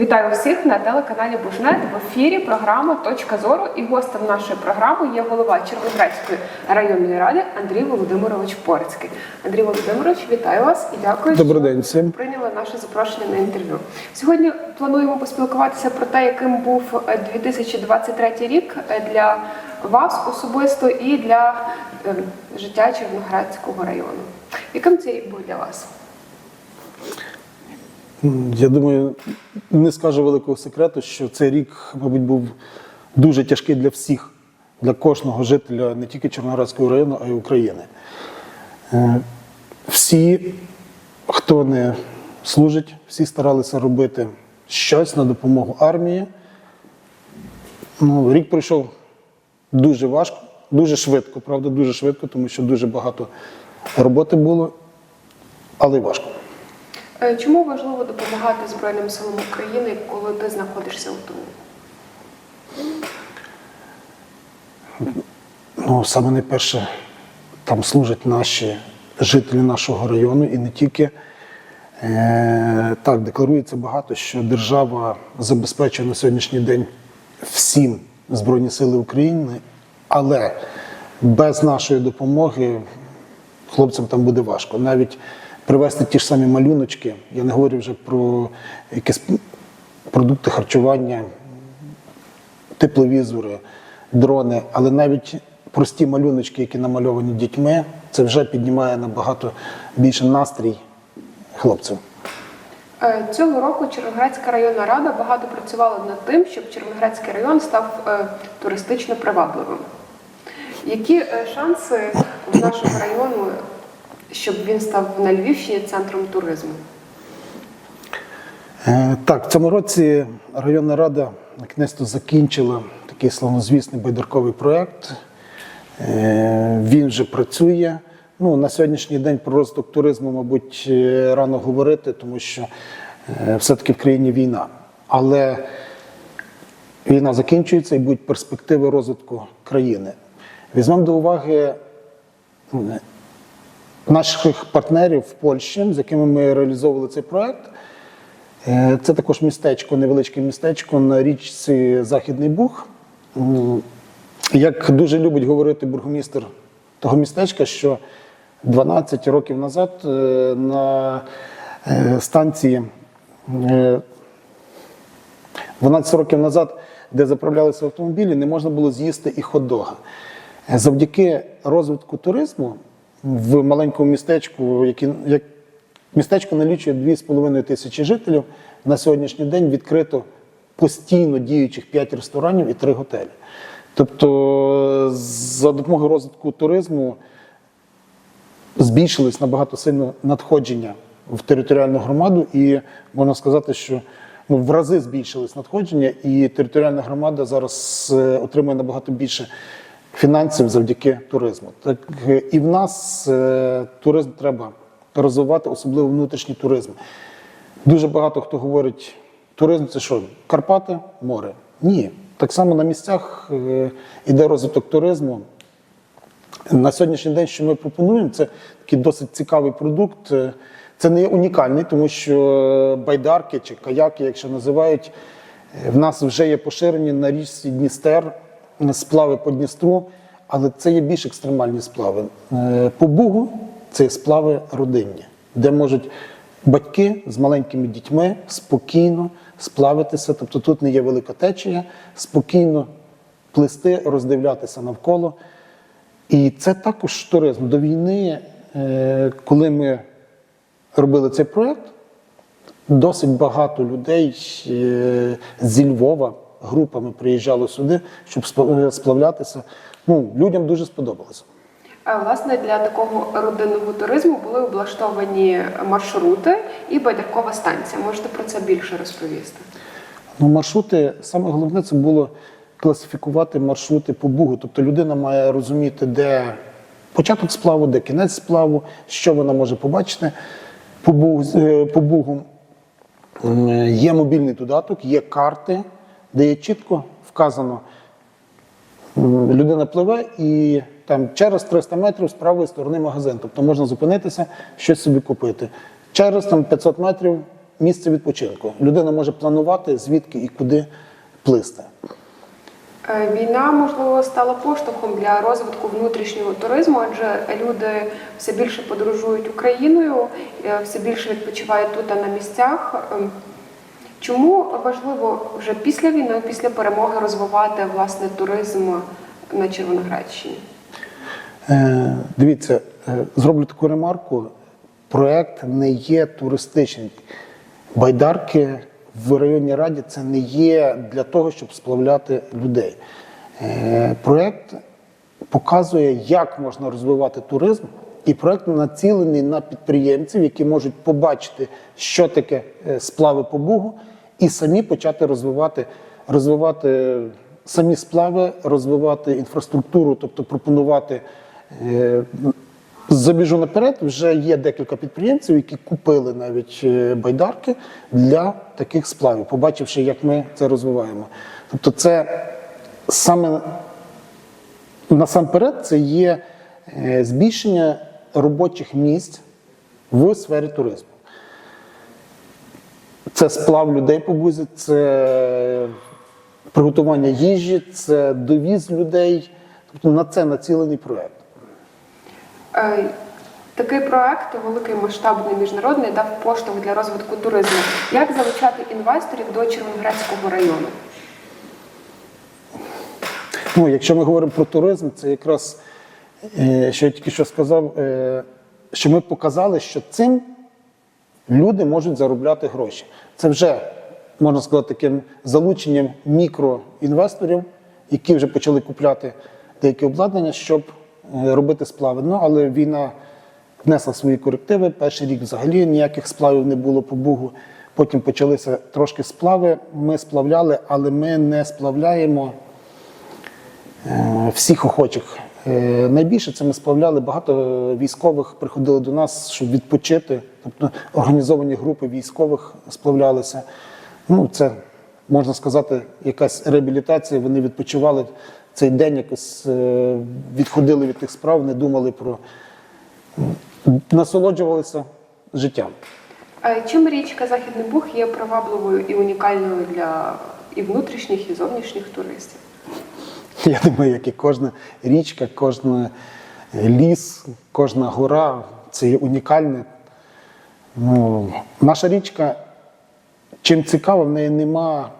Вітаю всіх на телеканалі Бужнет в ефірі програма Точка зору і гостем нашої програми є голова Червоноградської районної ради Андрій Володимирович Порицький. Андрій Володимирович, вітаю вас і дякую, Добрий що день всім. прийняли наше запрошення на інтерв'ю. Сьогодні плануємо поспілкуватися про те, яким був е, 2023 рік е, для вас особисто і для е, життя Червоноградського району. Яким цей рік був для вас? Я думаю, не скажу великого секрету, що цей рік, мабуть, був дуже тяжкий для всіх, для кожного жителя не тільки Чорноградського району, а й України. Е, Всі, хто не служить, всі старалися робити щось на допомогу армії. Ну, рік пройшов дуже важко, дуже швидко, правда, дуже швидко, тому що дуже багато роботи було, але й важко. Е, Чому важливо допомагати Збройним силам України, коли ти знаходишся у тому? Ну, саме найперше, там служать наші жителі нашого району і не тільки. Е, так, декларується багато, що держава забезпечує на сьогоднішній день всім Збройні Сили України, але без нашої допомоги хлопцям там буде важко. Навіть привезти ті ж самі малюночки, я не говорю вже про якісь продукти харчування, тепловізори, дрони, але навіть прості малюночки, які намальовані дітьми, це вже піднімає набагато більше настрій хлопців. Е, Цього року Червоноградська районна рада багато працювала над тим, щоб Червоноградський район став е, туристично привабливим. Які е, шанси у нашого району, щоб він став на Львівщині центром туризму? Е, Так, в цьому році районна рада накінець-то закінчила такий славнозвісний байдарковий проєкт. Е, Він вже працює. Ну, на сьогоднішній день про розвиток туризму, мабуть, е, рано говорити, тому що все-таки в країні війна. Але війна закінчується і будуть перспективи розвитку країни. Візьмемо до уваги наших партнерів в Польщі, з якими ми реалізовували цей проєкт. Е, Це також містечко, невеличке містечко на річці Західний Буг. Як дуже любить говорити бургомістр того містечка, що 12 років назад е, на е, станції, е, 12 років назад, де заправлялися автомобілі, не можна було з'їсти і хот-дога. Завдяки розвитку туризму в маленькому містечку, яке, як містечко налічує 2,5 тисячі жителів, на сьогоднішній день відкрито постійно діючих 5 ресторанів і 3 готелі. Тобто, за допомогою розвитку туризму збільшились набагато сильно надходження в територіальну громаду, і можна сказати, що ну, в рази збільшились надходження, і територіальна громада зараз е, отримує набагато більше фінансів завдяки туризму. Так е, і в нас е, туризм треба розвивати, особливо внутрішній туризм. Дуже багато хто говорить, туризм це що? Карпати, море. Ні. Так само на місцях е, іде розвиток туризму. На сьогоднішній день, що ми пропонуємо, це такий досить цікавий продукт. Це не унікальний, тому що байдарки чи каяки, якщо називають, в нас вже є поширені на річці Дністер, сплави по Дністру, але це є більш екстремальні сплави. Е, По Бугу це сплави родинні, де можуть батьки з маленькими дітьми спокійно сплавитися. Тобто тут не є велика течія, спокійно плисти, роздивлятися навколо. І це також туризм. До війни, е, коли ми робили цей проєкт, досить багато людей е, зі Львова групами приїжджало сюди, щоб е, сплавлятися. Ну, людям дуже сподобалося. А, Власне, для такого родинного туризму були облаштовані маршрути і байдаркова станція. Можете про це більше розповісти? Ну, маршрути, саме головне це було класифікувати маршрути по Бугу. Тобто людина має розуміти, де початок сплаву, де кінець сплаву, що вона може побачити по Бугу. е, По Бугу. Є мобільний додаток, є карти, де є чітко вказано. Людина пливе і там через 300 метрів з правої сторони магазин. Тобто можна зупинитися, щось собі купити. Через там 500 метрів місце відпочинку. Людина може планувати, звідки і куди плисти. Е, Війна, можливо, стала поштовхом для розвитку внутрішнього туризму, адже люди все більше подорожують Україною, е, все більше відпочивають тут а на місцях. Чому важливо вже після війни, після перемоги розвивати власне туризм на Червоноградщині? Е, Дивіться, е, зроблю таку ремарку. Проект не є туристичний. Байдарки в районній раді це не є для того, щоб сплавляти людей. Е, Проект показує, як можна розвивати туризм, і проект націлений на підприємців, які можуть побачити, що таке е, сплави по Бугу, і самі почати розвивати, розвивати самі сплави, розвивати інфраструктуру, тобто пропонувати. е, Забіжу наперед, вже є декілька підприємців, які купили навіть е, байдарки для таких сплавів, побачивши, як ми це розвиваємо. Тобто, це саме насамперед це є е, збільшення робочих місць в сфері туризму. Це сплав людей по бузі, це приготування їжі, це довіз людей. Тобто на це націлений проект. Е, Такий проект, великий масштабний міжнародний, дав поштовх для розвитку туризму. Як залучати інвесторів до Червоноградського району? Ну, якщо ми говоримо про туризм, це якраз, що я тільки що сказав, е, що ми показали, що цим люди можуть заробляти гроші. Це вже, можна сказати, таким залученням мікроінвесторів, які вже почали купляти деякі обладнання, щоб е, робити сплави. Ну, але війна внесла свої корективи. Перший рік взагалі ніяких сплавів не було по Бугу. Потім почалися трошки сплави. Ми сплавляли, але ми не сплавляємо е, всіх охочих. Е, Найбільше це ми сплавляли. Багато військових приходили до нас, щоб відпочити. Тобто організовані групи військових сплавлялися. Ну, це можна сказати, якась реабілітація. Вони відпочивали цей день, якось е, відходили від тих справ, не думали про насолоджувалися життям. Чим річка Західний Буг є привабливою і унікальною для і внутрішніх, і зовнішніх туристів? Я думаю, як і кожна річка, кожен ліс, кожна гора це є унікальне. Ну, наша річка, чим цікава, в неї нема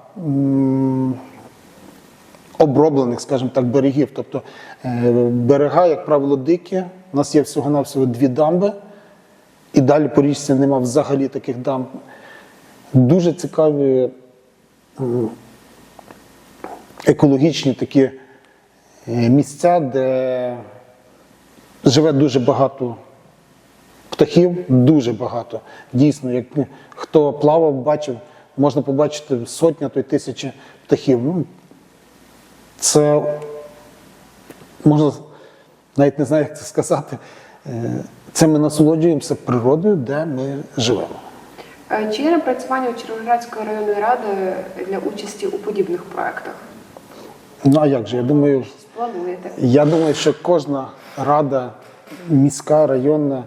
оброблених, скажімо так, берегів. Тобто е, берега, як правило, дикі. У нас є всього-навсього дві дамби, і далі по річці нема взагалі таких дамб. Дуже цікаві екологічні такі місця, де живе дуже багато птахів, дуже багато. Дійсно, як хто плавав, бачив, можна побачити сотня то й тисячі птахів. Ну, це можна навіть не знаю, як це сказати. Е, Це ми насолоджуємося природою, де ми живемо. Е, Чи є напрацювання Червоноградської районної ради для участі у подібних проектах? Ну а як же? Я думаю, Плануєте? Я думаю, що кожна рада, міська, районна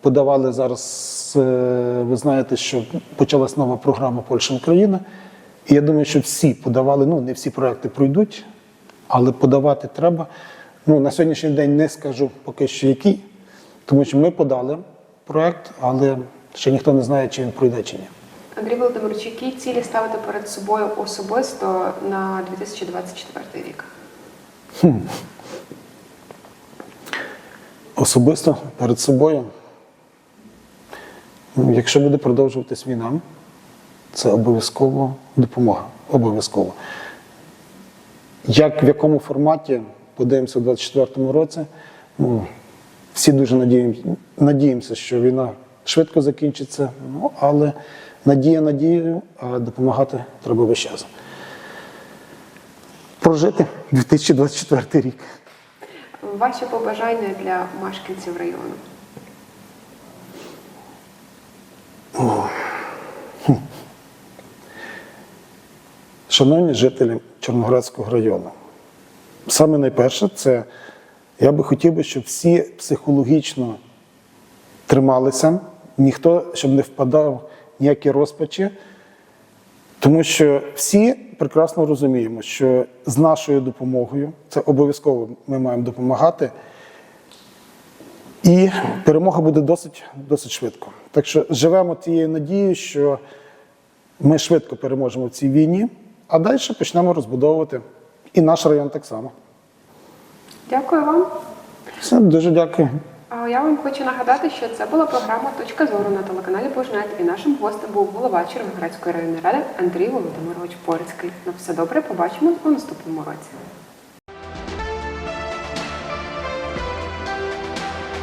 подавали зараз. е, Ви знаєте, що почалась нова програма Польща Україна. І я думаю, що всі подавали, ну не всі проекти пройдуть, але подавати треба. Ну, на сьогоднішній день не скажу поки що який, тому що ми подали проект, але ще ніхто не знає, чи він пройде чи ні. Андрій Володимирович, які цілі ставите перед собою особисто на 2024 рік? Особисто перед собою. Ну, Якщо буде продовжуватись війна, це обов'язково допомога. Обов'язково. Як в якому форматі подивимося у 2024 році, ну, всі дуже надіємося, що війна швидко закінчиться, ну, але надія надією, а допомагати треба весь час. Прожити 2024 рік. Ваші побажання для мешканців району? Шановні жителі Чорноградського району, саме найперше, це я би хотів би, щоб всі психологічно трималися, ніхто щоб не впадав ніякі розпачі, тому що всі прекрасно розуміємо, що з нашою допомогою це обов'язково ми маємо допомагати. І перемога буде досить, досить швидко. Так що живемо тією надією, що ми швидко переможемо в цій війні, а далі почнемо розбудовувати і наш район так само. Дякую вам. Все, дуже дякую. Я вам хочу нагадати, що це була програма Точка зору на телеканалі Божнет, і нашим гостем був голова Червоноградської районної ради Андрій Володимирович Порицький. На все добре, побачимо у наступному році.